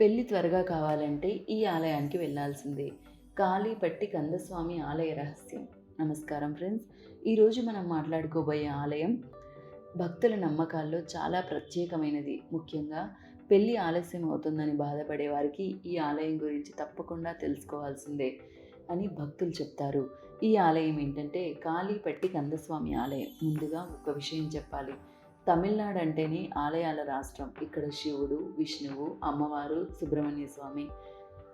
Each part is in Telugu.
పెళ్ళి త్వరగా కావాలంటే ఈ ఆలయానికి వెళ్ళాల్సిందే కాళీపట్టి కందస్వామి ఆలయ రహస్యం. నమస్కారం ఫ్రెండ్స్. ఈరోజు మనం మాట్లాడుకోబోయే ఆలయం భక్తుల నమ్మకాల్లో చాలా ప్రత్యేకమైనది. ముఖ్యంగా పెళ్ళి ఆలస్యం అవుతుందని బాధపడే వారికి ఈ ఆలయం గురించి తప్పకుండా తెలుసుకోవాల్సిందే అని భక్తులు చెప్తారు. ఈ ఆలయం ఏంటంటే కాళీపట్టి కందస్వామి ఆలయం. ముందుగా ఒక విషయం చెప్పాలి. తమిళనాడు అంటేనే ఆలయాల రాష్ట్రం. ఇక్కడ శివుడు విష్ణువు అమ్మవారు సుబ్రహ్మణ్య స్వామి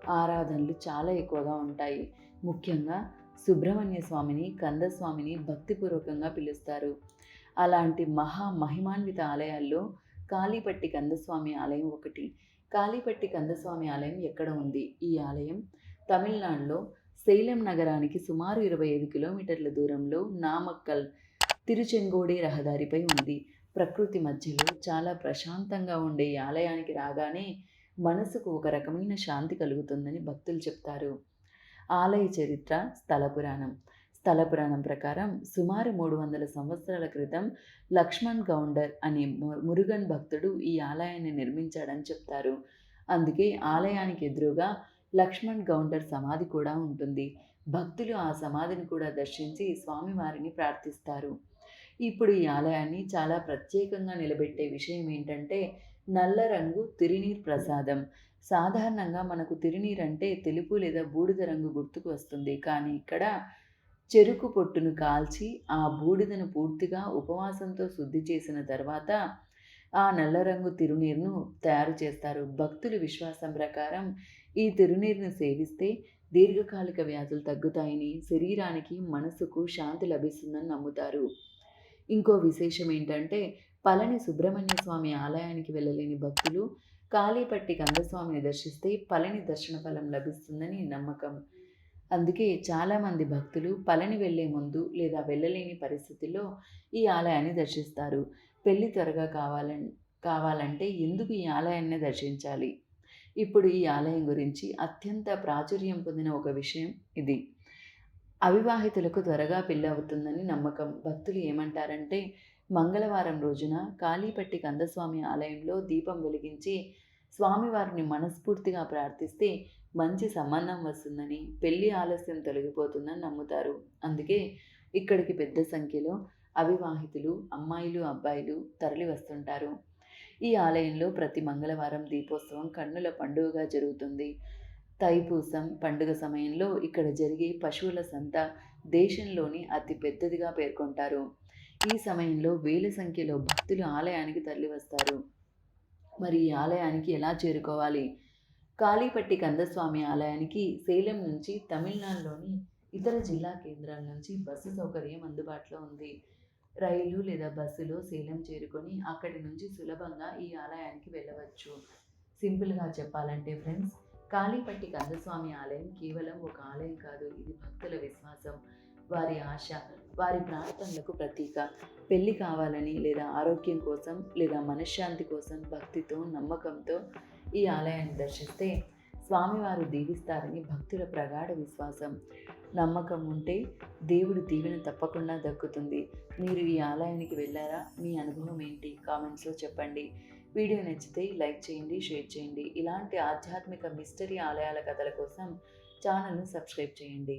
ఆరాధనలు చాలా ఎక్కువగా ఉంటాయి. ముఖ్యంగా సుబ్రహ్మణ్య స్వామిని కందస్వామిని భక్తిపూర్వకంగా పిలుస్తారు. అలాంటి మహా మహిమాన్విత ఆలయాల్లో కాళీపట్టి కందస్వామి ఆలయం ఒకటి. కాళీపట్టి కందస్వామి ఆలయం ఎక్కడ ఉంది? ఈ ఆలయం తమిళనాడులో శైలం నగరానికి సుమారు ఇరవై ఐదు కిలోమీటర్ల దూరంలో నామక్కల్ తిరుచెంగోడి రహదారిపై ఉంది. ప్రకృతి మధ్యలో చాలా ప్రశాంతంగా ఉండే ఈ ఆలయానికి రాగానే మనసుకు ఒక రకమైన శాంతి కలుగుతుందని భక్తులు చెప్తారు. ఆలయ చరిత్ర స్థల పురాణం. స్థల పురాణం ప్రకారం సుమారు మూడు వందల సంవత్సరాల క్రితం లక్ష్మణ్ గౌండర్ అనే మురుగన్ భక్తుడు ఈ ఆలయాన్ని నిర్మించాడని చెప్తారు. అందుకే ఆలయానికి ఎదురుగా లక్ష్మణ్ గౌండర్ సమాధి కూడా ఉంటుంది. భక్తులు ఆ సమాధిని కూడా దర్శించి స్వామివారిని ప్రార్థిస్తారు. ఇప్పుడు ఈ ఆలయాన్ని చాలా ప్రత్యేకంగా నిలబెట్టే విషయం ఏంటంటే నల్ల రంగు తిరినీర్ ప్రసాదం. సాధారణంగా మనకు తిరినీర్ అంటే తెలుపు లేదా బూడిద రంగు గుర్తుకు వస్తుంది. కానీ ఇక్కడ చెరుకు పొట్టును కాల్చి ఆ బూడిదను పూర్తిగా ఉపవాసంతో శుద్ధి చేసిన తర్వాత ఆ నల్ల రంగు తిరునీరును తయారు చేస్తారు. భక్తుల విశ్వాసం ప్రకారం ఈ తిరునీరును సేవిస్తే దీర్ఘకాలిక వ్యాధులు తగ్గుతాయని శరీరానికి మనసుకు శాంతి లభిస్తుందని నమ్ముతారు. ఇంకో విశేషం ఏంటంటే పళని సుబ్రహ్మణ్య స్వామి ఆలయానికి వెళ్ళలేని భక్తులు కాళీపట్టి కందస్వామిని దర్శిస్తే పళని దర్శన ఫలం లభిస్తుందని నమ్మకం. అందుకే చాలామంది భక్తులు పళని వెళ్ళే ముందు లేదా వెళ్ళలేని పరిస్థితుల్లో ఈ ఆలయాన్ని దర్శిస్తారు. పెళ్ళి త్వరగా కావాలని కావాలంటే ఎందుకు ఈ ఆలయాన్ని దర్శించాలి? ఇప్పుడు ఈ ఆలయం గురించి అత్యంత ప్రాచుర్యం పొందిన ఒక విషయం ఇది. అవివాహితులకు త్వరగా పెళ్ళి అవుతుందని నమ్మకం. భక్తులు ఏమంటారంటే మంగళవారం రోజున కాళీపట్టి కందస్వామి ఆలయంలో దీపం వెలిగించి స్వామివారిని మనస్ఫూర్తిగా ప్రార్థిస్తే మంచి సంబంధం వస్తుందని పెళ్ళి ఆలస్యం తొలగిపోతుందని నమ్ముతారు. అందుకే ఇక్కడికి పెద్ద సంఖ్యలో అవివాహితులు అమ్మాయిలు అబ్బాయిలు తరలి వస్తుంటారు. ఈ ఆలయంలో ప్రతి మంగళవారం దీపోత్సవం కన్నుల పండుగగా జరుగుతుంది. తైపూసం పండుగ సమయంలో ఇక్కడ జరిగే పశువుల సంత దేశంలోని అతి పెద్దదిగా పేర్కొంటారు. ఈ సమయంలో వేల సంఖ్యలో భక్తులు ఆలయానికి తరలివస్తారు. మరి ఈ ఆలయానికి ఎలా చేరుకోవాలి? కాళీపట్టి కందస్వామి ఆలయానికి సేలం నుంచి తమిళనాడులోని ఇతర జిల్లా కేంద్రాల నుంచి బస్సు సౌకర్యం అందుబాటులో ఉంది. రైలు లేదా బస్సులో సేలం చేరుకొని అక్కడి నుంచి సులభంగా ఈ ఆలయానికి వెళ్ళవచ్చు. సింపుల్గా చెప్పాలంటే ఫ్రెండ్స్ కాళీపట్టి కందస్వామి ఆలయం కేవలం ఒక ఆలయం కాదు ఇది భక్తుల విశ్వాసం వారి ఆశ వారి ప్రార్థనలకు ప్రతీక. పెళ్ళి కావాలని లేదా ఆరోగ్యం కోసం లేదా మనశ్శాంతి కోసం భక్తితో నమ్మకంతో ఈ ఆలయాన్ని దర్శిస్తే స్వామివారు దీవిస్తారని భక్తుల ప్రగాఢ విశ్వాసం. నమ్మకం ఉంటే దేవుడి దీవెన తప్పకుండా దక్కుతుంది. మీరు ఈ ఆలయానికి వెళ్ళారా? మీ అనుభవం ఏంటి? కామెంట్స్లో చెప్పండి. వీడియో నచ్చితే లైక్ చేయండి షేర్ చేయండి. ఇలాంటి ఆధ్యాత్మిక మిస్టరీ ఆలయాల కథల కోసం ఛానల్ను సబ్స్క్రైబ్ చేయండి.